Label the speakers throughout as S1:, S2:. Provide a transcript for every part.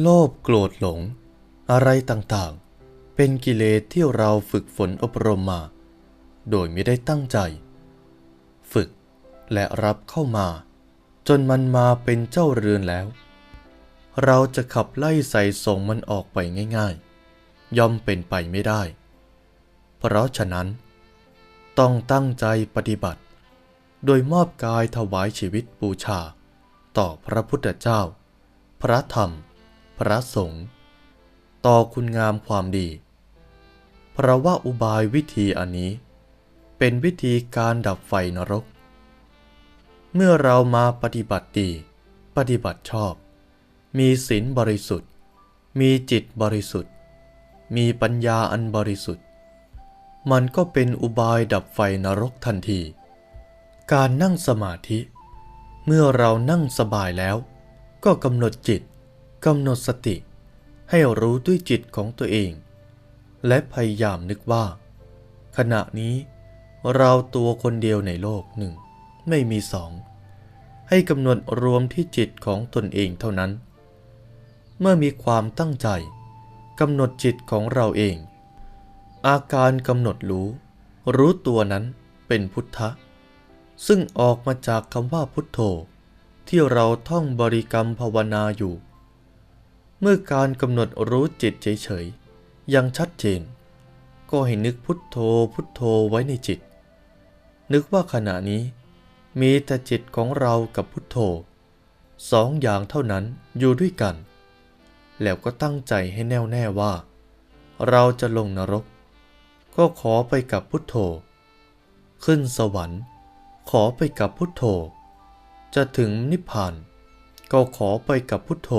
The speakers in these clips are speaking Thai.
S1: โลภโกรธหลง อะไรต่างๆ เป็นกิเลสที่เราฝึกฝนอบรมมา โดยไม่ได้ตั้งใจ ฝึกและรับเข้ามา จนมันมาเป็นเจ้าเรือนแล้ว เราจะขับไล่ใส่ส่งมันออกไปง่ายๆ ย่อมเป็นไปไม่ได้ เพราะฉะนั้น ต้องตั้งใจปฏิบัติ โดยมอบกายถวายชีวิตบูชา ต่อพระพุทธเจ้า พระธรรม พระสงฆ์ต่อคุณงามความดี เพราะว่าอุบายวิธีอันนี้ เป็นวิธีการดับไฟนรก เมื่อเรามาปฏิบัติดี ปฏิบัติชอบ มีศีลบริสุทธิ์ มีจิตบริสุทธิ์ มีปัญญาอันบริสุทธิ์ มันก็เป็นอุบายดับไฟนรกทันที การนั่งสมาธิ เมื่อเรานั่งสบายแล้ว ก็กำหนดจิต กำหนดสติให้รู้ด้วยจิตของตัวเอง และพยายามนึกว่า ขณะนี้เราตัวคนเดียวในโลกหนึ่ง ไม่มีสอง ให้กำหนดรวมที่จิตของตนเองเท่านั้น เมื่อมีความตั้งใจกำหนดจิตของเราเอง อาการกำหนดรู้ รู้ตัวนั้นเป็นพุทธะ ซึ่งออกมาจากคำว่าพุทโธ ที่เราท่องบริกรรมภาวนาอยู่ เมื่อการกำหนดรู้จิตเฉยๆยังชัดเจน ก็ให้นึกพุทโธพุทโธไว้ในจิต นึกว่าขณะนี้ มีแต่จิตของเรากับพุทโธสองอย่างเท่านั้นอยู่ด้วยกัน แล้วก็ตั้งใจให้แน่วแน่ว่า เราจะลงนรก ก็ขอไปกับพุทโธ ขึ้นสวรรค์ ขอไปกับพุทโธ จะถึงนิพพาน ก็ขอไปกับพุทโธ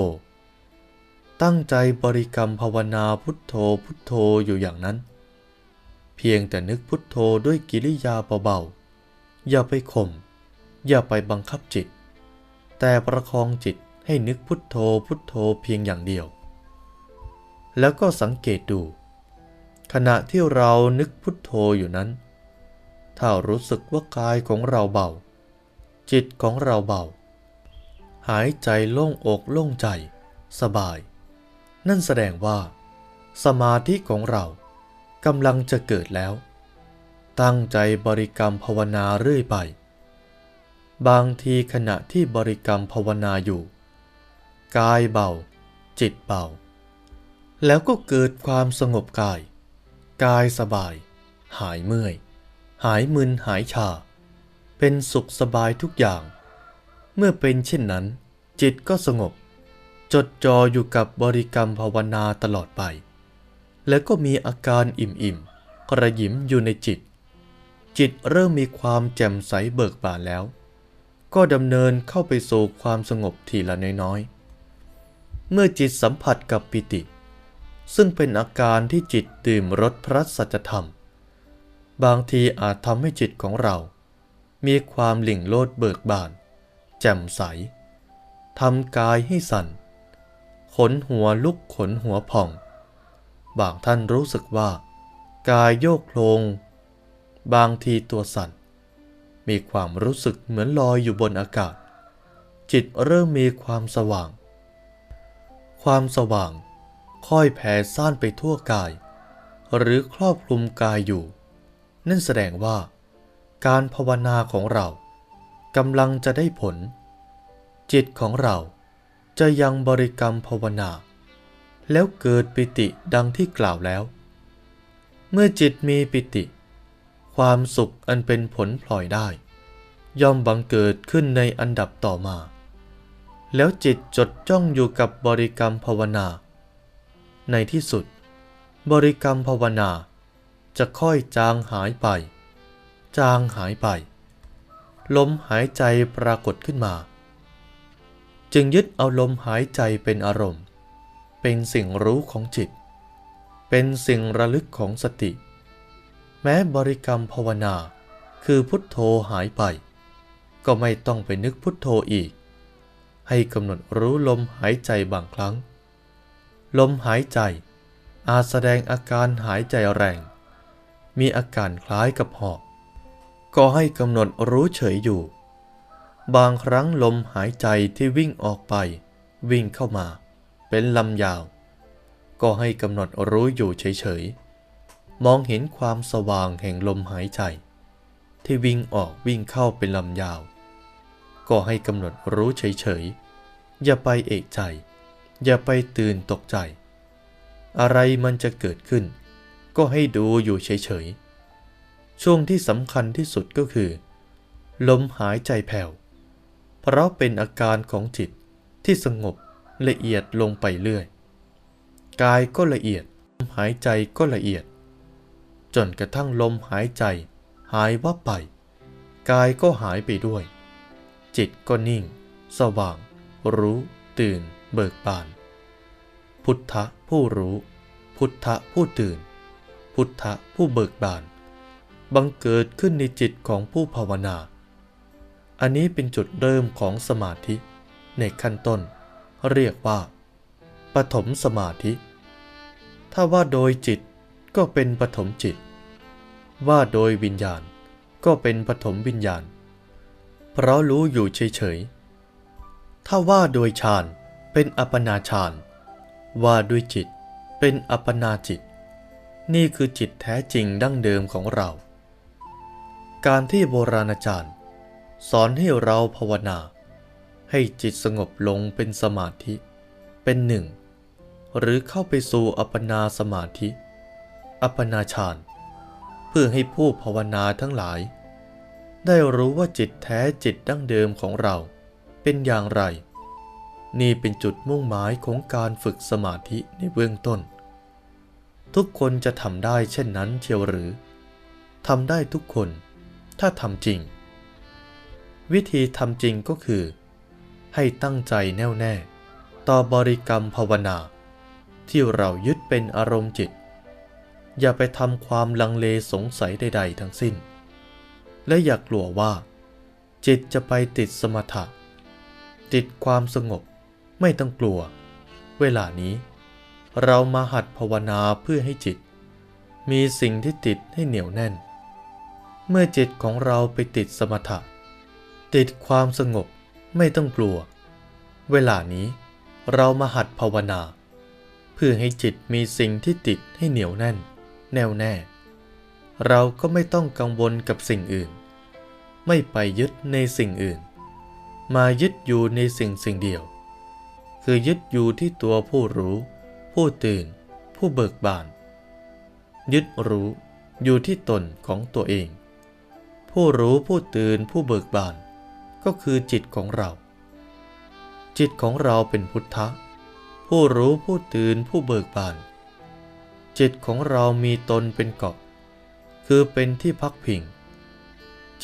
S1: ตั้งใจบริกรรมภาวนาพุทโธพุทโธอยู่อย่างนั้น เพียงแต่นึกพุทโธด้วยกิริยาเบาๆ อย่าไปข่ม อย่าไปบังคับจิต แต่ประคองจิตให้นึกพุทโธพุทโธเพียงอย่างเดียว แล้วก็สังเกตดู ขณะที่เรานึกพุทโธอยู่นั้น ถ้ารู้สึกว่ากายของเราเบา จิตของเราเบา หายใจโล่งอกโล่งใจ สบาย นั่นแสดงว่า สมาธิของเรากำลังจะเกิดแล้ว ตั้งใจบริกรรมภาวนาเรื่อยไป บางทีขณะที่บริกรรมภาวนาอยู่ กายเบา จิตเบา แล้วก็เกิดความสงบกาย กายสบาย หายเมื่อย หายมึนหายชา เป็นสุขสบายทุกอย่าง เมื่อเป็นเช่นนั้น จิตก็สงบ จดจ่ออยู่กับบริกรรมภาวนาตลอดไป แล้วก็มีอาการอิ่มๆกระยิมอยู่ในจิต จิตเริ่มมีความแจ่มใสเบิกบานแล้ว ก็ดำเนินเข้าไปสู่ความสงบทีละน้อยๆ เมื่อจิตสัมผัสกับปิติ ซึ่งเป็นอาการที่จิตดื่มรสพระสัจธรรม บางทีอาจทำให้จิตของเรา มีความหลิ่งโลดเบิกบาน แจ่มใสทำกายให้สั่น ขนหัวลุกขนหัวผ่อง บางท่านรู้สึกว่า กายโยกโคลง บางทีตัวสั่น มีความรู้สึกเหมือนลอยอยู่บนอากาศ จิตเริ่มมีความสว่าง ความสว่างค่อยแผ่ซ่านไปทั่วกาย หรือครอบคลุมกายอยู่ นั่นแสดงว่า การภาวนาของเรากำลังจะได้ผล จิตของเรา จะยังบริกรรมภาวนา แล้วเกิดปิติดังที่กล่าวแล้ว เมื่อจิตมีปิติ ความสุขอันเป็นผลพลอยได้ ย่อมบังเกิดขึ้นในอันดับต่อมา แล้วจิตจดจ้องอยู่กับบริกรรมภาวนา ในที่สุด บริกรรมภาวนา จะค่อยจางหายไป จางหายไปลมหายใจปรากฏขึ้นมา จึงยึดเอาลมหายใจเป็นอารมณ์ เป็นสิ่งรู้ของจิต เป็นสิ่งระลึกของสติ แม้บริกรรมภาวนา คือพุทโธหายไป ก็ไม่ต้องไปนึกพุทโธอีก ให้กำหนดรู้ลมหายใจบางครั้ง ลมหายใจ อาจแสดงอาการหายใจแรง มีอาการคล้ายกับหอบก็ให้กำหนดรู้เฉยอยู่ บางครั้งลมหายใจที่วิ่งออกไป วิ่งเข้ามา เป็นลำยาว ก็ให้กำหนดรู้อยู่เฉยๆ มองเห็นความสว่างแห่งลมหายใจ ที่วิ่งออกวิ่งเข้าเป็นลำยาว ก็ให้กำหนดรู้เฉยๆ อย่าไปเอกใจ อย่าไปตื่นตกใจ อะไรมันจะเกิดขึ้น ก็ให้ดูอยู่เฉยๆ ช่วงที่สำคัญที่สุดก็คือ ลมหายใจแผ่ว เพราะเป็นอาการของจิตที่สงบละเอียดลงไปเรื่อย กายก็ละเอียดลมหายใจก็ละเอียด จนกระทั่งลมหายใจ หายวับไป กายก็หายไปด้วย จิตก็นิ่ง สว่าง รู้ ตื่น เบิกบาน พุทธะผู้รู้ พุทธะผู้ตื่น พุทธะผู้เบิกบาน บังเกิดขึ้นในจิตของผู้ภาวนา อันนี้เป็นจุดเริ่มของสมาธิ ในขั้นต้น เรียกว่า ปฐมสมาธิ ถ้าว่าโดยจิตก็เป็นปฐมจิต ว่าโดยวิญญาณก็เป็นปฐมวิญญาณ เพราะรู้อยู่เฉยๆ ถ้าว่าโดยฌานเป็นอัปนาฌาน ว่าด้วยจิตเป็นอัปปนาจิต นี่คือจิตแท้จริงดั้งเดิมของเรา การที่โบราณอาจารย์ สอนให้เราภาวนา ให้จิตสงบลงเป็นสมาธิ เป็นหนึ่ง หรือเข้าไปสู่อัปปนาสมาธิ อัปปนาฌานเพื่อให้ผู้ภาวนาทั้งหลาย ได้รู้ว่าจิตแท้จิตดั้งเดิมของเรา เป็นอย่างไร นี่เป็นจุดมุ่งหมายของการฝึกสมาธิในเบื้องต้น ทุกคนจะทำได้เช่นนั้นเชียวหรือทำได้ทุกคน ถ้าทำจริง วิธีทำจริงก็คือ ให้ตั้งใจแน่วแน่ ต่อบริกรรมภาวนา ที่เรายึดเป็นอารมณ์จิต อย่าไปทำความลังเลสงสัยใด ๆ ทั้งสิ้น และอย่ากลัวว่า จิตจะไปติดสมถะ ติดความสงบไม่ต้องกลัว เวลานี้ เรามาหัดภาวนาเพื่อให้จิต มีสิ่งที่ติดให้เหนียวแน่น เมื่อจิตของเราไปติดสมถะ ติดความสงบไม่ต้องกลัว เวลานี้เรามาหัดภาวนา เพื่อให้จิตมีสิ่งที่ติดให้เหนียวแน่น แน่วแน่ เราก็ไม่ต้องกังวลกับสิ่งอื่น ไม่ไปยึดในสิ่งอื่น มายึดอยู่ในสิ่งสิ่งเดียว คือยึดอยู่ที่ตัวผู้รู้ ผู้ตื่น ผู้เบิกบาน ยึดรู้อยู่ที่ตนของตัวเอง ผู้รู้ผู้ตื่นผู้เบิกบาน ก็คือจิตของเรา จิตของเราเป็นพุทธะ ผู้รู้ผู้ตื่นผู้เบิกบาน จิตของเรามีตนเป็นเกาะ คือเป็นที่พักพิง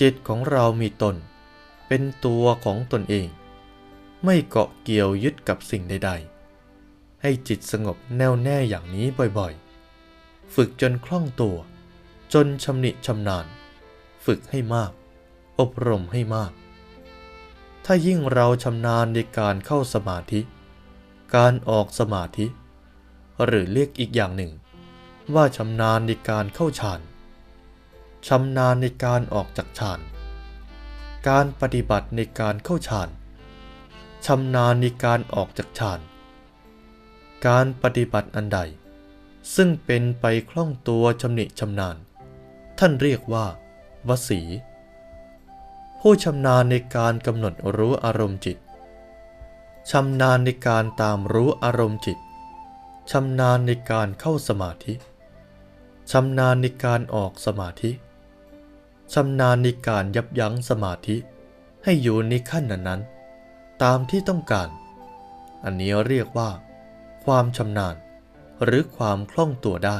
S1: จิตของเรามีตน เป็นตัวของตนเอง ไม่เกาะเกี่ยวยึดกับสิ่งใด ๆ ให้จิตสงบแน่วแน่อย่างนี้บ่อยๆ ฝึกจนคล่องตัว จนชำนิชำนาญ ฝึกให้มาก อบรมให้มาก ถ้ายิ่งเราชำนาญในการเข้าสมาธิ การออกสมาธิ หรือเรียกอีกอย่างหนึ่ง ว่าชำนาญในการเข้าฌานชำนาญในการออกจากฌาน การปฏิบัติในการเข้าฌานชำนาญในการออกจากฌาน การปฏิบัติอันใด ซึ่งเป็นไปคล่องตัวชำนิชำนาญ ท่านเรียกว่าวสี ผู้ชำนาญในการกำหนดรู้อารมณ์จิตชำนาญในการตามรู้อารมณ์จิตชำนาญในการเข้าสมาธิชำนาญในการออกสมาธิชำนาญในการยับยั้งสมาธิ ให้อยู่ในขั้นนั้นๆตามที่ต้องการ อันนี้เรียกว่า ความชำนาญ หรือความคล่องตัวได้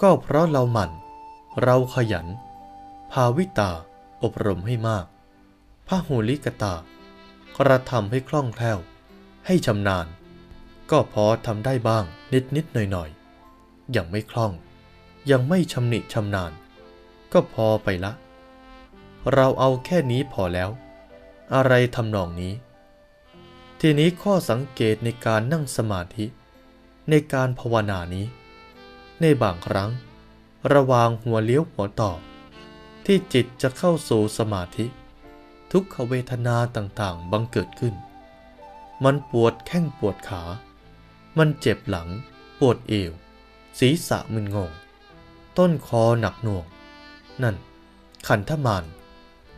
S1: ก็เพราะเราหมั่น เราขยัน ภาวิตา อบรมให้มาก พระหูลิกตากระทำให้คล่องแคล่ว ให้ชำนาญ ก็พอทำได้บ้างนิดนิดหน่อยหน่อยยังไม่คล่อง ยังไม่ชำนิชำนาญ ก็พอไปละ เราเอาแค่นี้พอแล้ว อะไรทำนองนี้ ทีนี้ข้อสังเกตในการนั่งสมาธิ ในการภาวนานี้ ในบางครั้ง ระวางหัวเลี้ยวหัวต่อ ที่จิตจะเข้าสู่สมาธิ ทุกขเวทนาต่างๆ บังเกิดขึ้น มันปวดแข้งปวดขา มันเจ็บหลัง ปวดเอว ศีรษะมึนงง ต้นคอหนักหน่วง นั่น ขันธมาร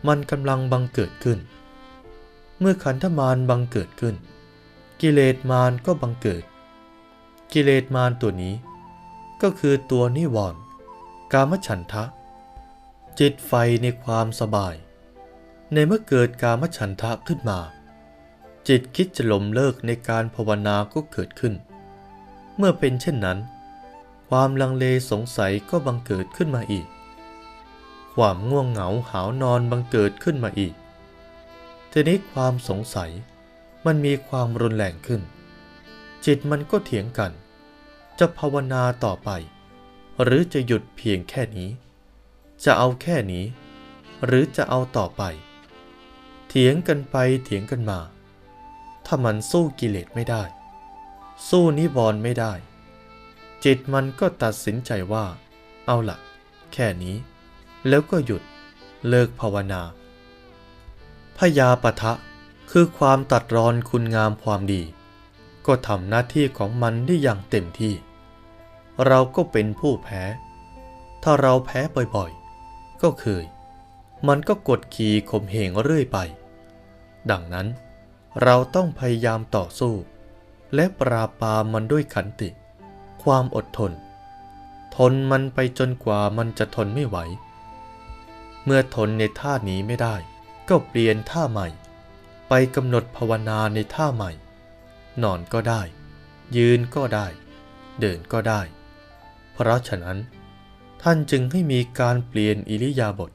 S1: มันกำลังบังเกิดขึ้น เมื่อขันธมารบังเกิดขึ้น กิเลสมารก็บังเกิด กิเลสมารตัวนี้ ก็คือตัวนิวรณ์กามฉันทะ จิตไฟในความสบาย ในเมื่อเกิดกามฉันทะขึ้นมา จิตคิดจะล้มเลิกในการภาวนาก็เกิดขึ้น เมื่อเป็นเช่นนั้น ความลังเลสงสัยก็บังเกิดขึ้นมาอีก ความง่วงเหงาหาวนอนบังเกิดขึ้นมาอีกทีนี้ความสงสัยมันมีความรุนแรงขึ้น จิตมันก็เถียงกัน จะภาวนาต่อไป หรือจะหยุดเพียงแค่นี้ จะเอาแค่นี้ หรือจะเอาต่อไป เถียงกันไปเถียงกันมา ถ้ามันสู้กิเลสไม่ได้ สู้นิวรณ์ไม่ได้ จิตมันก็ตัดสินใจว่า เอาละแค่นี้ แล้วก็หยุดเลิกภาวนาพยาปะทะคือความตัดรอนคุณงามความดี ก็ทำหน้าที่ของมันได้อย่างเต็มที่ เราก็เป็นผู้แพ้ ถ้าเราแพ้บ่อยๆ ก็เคย มันก็กดขี่ข่มเหงเรื่อยไป ดังนั้นเราต้องพยายามต่อสู้ และปราบปรามมันด้วยขันติ ความอดทน ทนมันไปจนกว่ามันจะทนไม่ไหว เมื่อทนในท่านี้ไม่ได้ ก็เปลี่ยนท่าใหม่ ไปกำหนดภาวนาในท่าใหม่ นอนก็ได้ ยืนก็ได้ เดินก็ได้ เพราะฉะนั้น ท่านจึงให้มีการเปลี่ยนอิริยาบถ